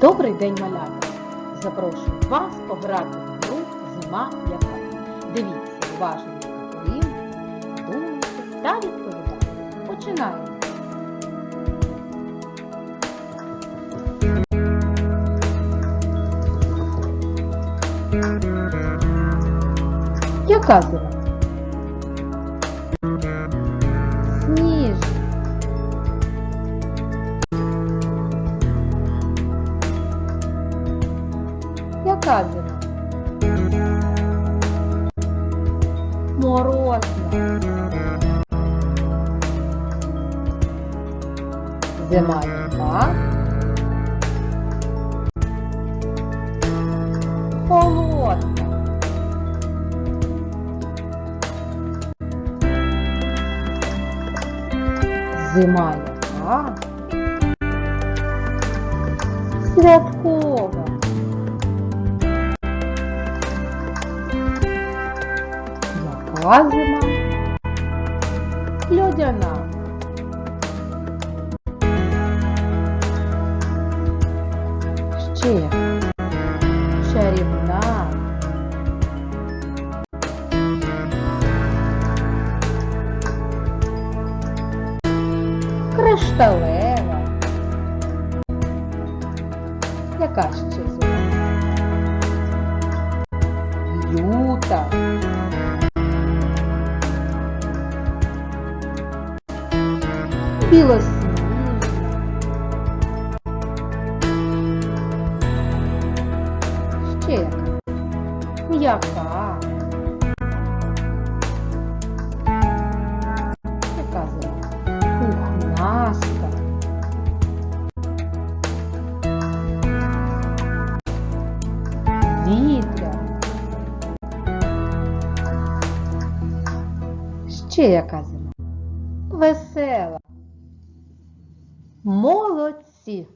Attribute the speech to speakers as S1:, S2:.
S1: Добрий день, малята! Запрошую вас пограти в гру Зима яка. Дивіться уважно на думайте та відповідайте. Починаємо. Яка зима? Зима? Морозна. Зима яка? Холодна. Зима яка? Святкова. Яка зима? Льодяна. Ще? Чарівна. Кришталева. Яка ще зима? Люта. Білосніжна. Ще яка? М'яка. Яка зима? Вітряна. Ще яка зима? Весела. Молодці!